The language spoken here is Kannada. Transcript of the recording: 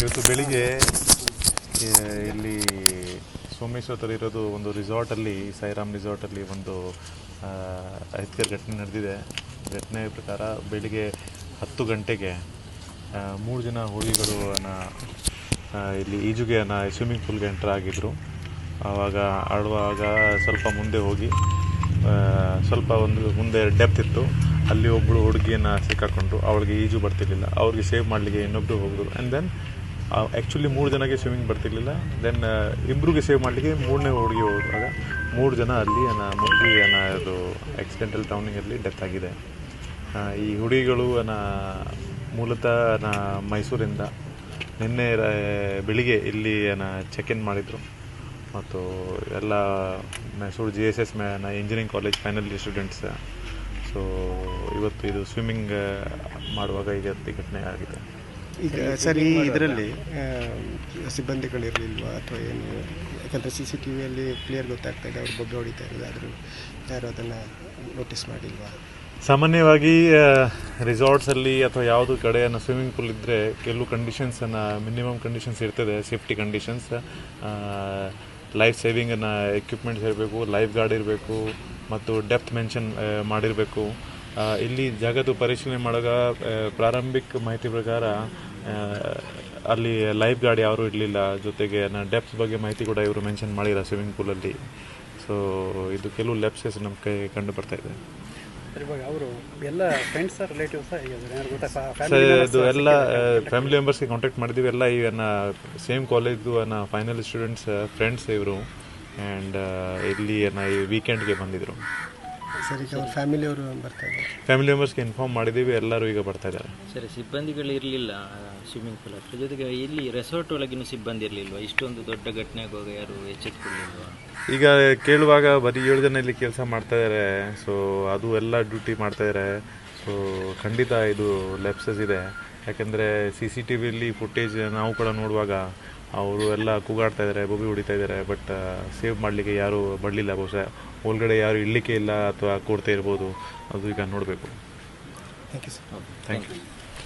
ಇವತ್ತು ಬೆಳಿಗ್ಗೆ ಇಲ್ಲಿ ಸೋಮೇಶ್ವರ ಇರೋದು ಒಂದು ರಿಸಾರ್ಟಲ್ಲಿ, ಸಾಯಿರಾಮ್ ರಿಸಾರ್ಟಲ್ಲಿ ಒಂದು ಅಹಿತಕರ ಘಟನೆ ನಡೆದಿದೆ. ಘಟನೆ ಪ್ರಕಾರ ಬೆಳಿಗ್ಗೆ ಹತ್ತು ಗಂಟೆಗೆ ಮೂರು ಜನ ಹುಡುಗಿಗಳು ಇಲ್ಲಿ ಈಜುಗೆ ಸ್ವಿಮ್ಮಿಂಗ್ ಪೂಲ್ಗೆ ಎಂಟರ್ ಆಗಿದ್ದರು ಆವಾಗ ಆಡುವಾಗ ಸ್ವಲ್ಪ ಮುಂದೆ ಹೋಗಿ ಸ್ವಲ್ಪ ಒಂದು, ಮುಂದೆ ಡೆಪ್ತ್ ಇತ್ತು. ಅಲ್ಲಿ ಒಬ್ಬಳು ಹುಡುಗಿಯನ್ನು ಸಿಕ್ಕಾಕೊಂಡು ಅವಳಿಗೆ ಈಜು ಬರ್ತಿರ್ಲಿಲ್ಲ. ಅವ್ರಿಗೆ ಸೇವ್ ಮಾಡಲಿಕ್ಕೆ ಇನ್ನೊಬ್ಬರು ಹೋಗಿದ್ರು. ಆ್ಯಂಡ್ ದೆನ್ ಆ್ಯಕ್ಚುಲಿ ಮೂರು ಜನಕ್ಕೆ ಸ್ವಿಮ್ಮಿಂಗ್ ಬರ್ತಿರ್ಲಿಲ್ಲ. ದೆನ್ ಇಬ್ಬರಿಗೆ ಸೇವ್ ಮಾಡಲಿಕ್ಕೆ ಮೂರನೇ ಹುಡುಗಿ ಹೋದಾಗ ಮೂರು ಜನ ಅಲ್ಲಿ ಅನ್ನ ಮುಳುಗಿ ಅನ್ನ ಅದು ಆಕ್ಸಿಡೆಂಟಲ್ ಟೌನಿಂಗಲ್ಲಿ ಡೆತ್ ಆಗಿದೆ. ಈ ಹುಡುಗಿಗಳು ಅನ್ನ ಮೂಲತಃ ನ ಮೈಸೂರಿಂದ ನಿನ್ನೆ ಬೆಳಿಗ್ಗೆ ಇಲ್ಲಿ ಅನ್ನ ಚೆಕ್ ಇನ್ ಮಾಡಿದರು. ಮತ್ತು ಎಲ್ಲ Mysuru G S S ಮ್ಯಾನ engineering college final year students so ಇವತ್ತು ಇದು ಸ್ವಿಮ್ಮಿಂಗ್ ಮಾಡುವಾಗ ಈಗ ಈ ಘಟನೆ ಆಗಿದೆ. ಈಗ ಸರ್ ಈ ಇದರಲ್ಲಿ ಸಿಬ್ಬಂದಿಗಳಿರಲಿಲ್ವಾ ಅಥವಾ ಏನು? ಯಾಕಂದರೆ ಸಿ ಸಿ ಟಿ ವಿಯಲ್ಲಿ ಕ್ಲಿಯರ್ ಗೊತ್ತಾಗ್ತಾ ಇದೆ ಅವ್ರು ಬೊಬ್ಬೆ ಹೊಡಿತಾ ಇರೋದು ಆದರೂ ಯಾರು ಅದನ್ನು ನೋಟಿಸ್ ಮಾಡಿಲ್ವಾ? ಸಾಮಾನ್ಯವಾಗಿ ರಿಸಾರ್ಟ್ಸಲ್ಲಿ ಅಥವಾ ಯಾವುದು ಕಡೆಯನ್ನು ಸ್ವಿಮ್ಮಿಂಗ್ ಪೂಲ್ ಇದ್ದರೆ ಕೆಲವು ಕಂಡೀಷನ್ಸನ್ನು ಮಿನಿಮಮ್ ಕಂಡೀಷನ್ಸ್ ಇರ್ತದೆ ಸೇಫ್ಟಿ ಕಂಡೀಷನ್ಸ್ ಲೈಫ್ ಸೇವಿಂಗನ್ನು ಎಕ್ವಿಪ್ಮೆಂಟ್ಸ್ ಇರಬೇಕು ಲೈಫ್ ಗಾರ್ಡ್ ಇರಬೇಕು ಮತ್ತು ಡೆಪ್ತ್ ಮೆನ್ಷನ್ ಮಾಡಿರಬೇಕು. ಇಲ್ಲಿ ಜಾಗದ್ದು ಪರಿಶೀಲನೆ ಮಾಡುವಾಗ ಪ್ರಾರಂಭಿಕ ಮಾಹಿತಿ ಪ್ರಕಾರ ಅಲ್ಲಿ ಲೈಫ್ ಗಾರ್ಡ್ ಯಾರು ಇರಲಿಲ್ಲ. ಜೊತೆಗೆ ಡೆಪ್ಸ್ ಬಗ್ಗೆ ಮಾಹಿತಿ ಕೂಡ ಇವರು ಮೆನ್ಷನ್ ಮಾಡಿಲ್ಲ ಸ್ವಿಮ್ಮಿಂಗ್ ಪೂಲಲ್ಲಿ ಸೊ ಇದು ಕೆಲವು ಲೆಪ್ಸಸ್ ನಮ್ಮ ಕೈ ಕಂಡು ಬರ್ತಾ ಇದೆ. ಎಲ್ಲ ಇದು ಎಲ್ಲ ಫ್ಯಾಮಿಲಿ ಮೆಂಬರ್ಸ್ಗೆ ಕಾಂಟ್ಯಾಕ್ಟ್ ಮಾಡಿದ್ದೀವಿ ಎಲ್ಲ ಇವನ್ನ ಸೇಮ್ ಕಾಲೇಜ್ದು ಅನ್ನ ಫೈನಲ್ ಸ್ಟೂಡೆಂಟ್ಸ್ ಫ್ರೆಂಡ್ಸ್ ಇವರು. ಆ್ಯಂಡ್ ಇಲ್ಲಿ ಅನ್ನ ಈ ವೀಕೆಂಡ್ಗೆ ಬಂದಿದ್ರು. ಸರ್ ಈಗ ಅವ್ರ ಫ್ಯಾಮಿಲಿಯವರು ಬರ್ತಾ ಇದ್ದಾರೆ. ಫ್ಯಾಮಿಲಿ ಮೆಂಬರ್ಸ್ಗೆ ಇನ್ಫಾರ್ಮ್ ಮಾಡಿದ್ದೀವಿ ಎಲ್ಲರೂ ಈಗ ಬರ್ತಾ ಇದ್ದಾರೆ. ಸರಿ ಸಿಬ್ಬಂದಿಗಳು ಇರಲಿಲ್ಲ ಸ್ವಿಮ್ಮಿಂಗ್ ಪೂಲ್ ಹತ್ರ. ಜೊತೆಗೆ ಇಲ್ಲಿ ರೆಸಾರ್ಟ್ ಒಳಗಿನ ಸಿಬ್ಬಂದಿ ಇರಲಿಲ್ವ? ಇಷ್ಟೊಂದು ದೊಡ್ಡ ಘಟನೆ ಆಗುವಾಗ ಯಾರು ಎಚ್ಚೆತ್ತುಕೊಳ್ಳಿಲ್ವಾ ಈಗ ಕೇಳುವಾಗ ಬರೀ ಏಳು ಜನ ಇಲ್ಲಿ ಕೆಲಸ ಮಾಡ್ತಾ ಇದ್ದಾರೆ ಸೊ ಅದು ಎಲ್ಲ ಡ್ಯೂಟಿ ಮಾಡ್ತಾ ಇದ್ದಾರೆ ಸೊ ಖಂಡಿತ ಇದು ಲೆಪ್ಸಸ್ ಇದೆ. ಯಾಕೆಂದರೆ ಸಿ ಸಿ ಟಿ ವಿಲಿ ಫುಟೇಜ್ ನಾವು ಕೂಡ ನೋಡುವಾಗ ಅವರು ಎಲ್ಲ ಕೂಗಾಡ್ತಾ ಇದ್ದಾರೆ ಬೊಬ್ಬಿ ಹೊಡಿತಾ ಇದ್ದಾರೆ ಬಟ್ ಸೇವ್ ಮಾಡಲಿಕ್ಕೆ ಯಾರೂ ಬರಲಿಲ್ಲ ಬಹುಶಃ. ಒಳಗಡೆ ಯಾರು ಇಳಲಿಕ್ಕೆ ಇಲ್ಲ ಅಥವಾ ಕೊಡ್ತಾ ಇರ್ಬೋದು. ಅದು ಈಗ ನೋಡಬೇಕು. Thank you sir thank you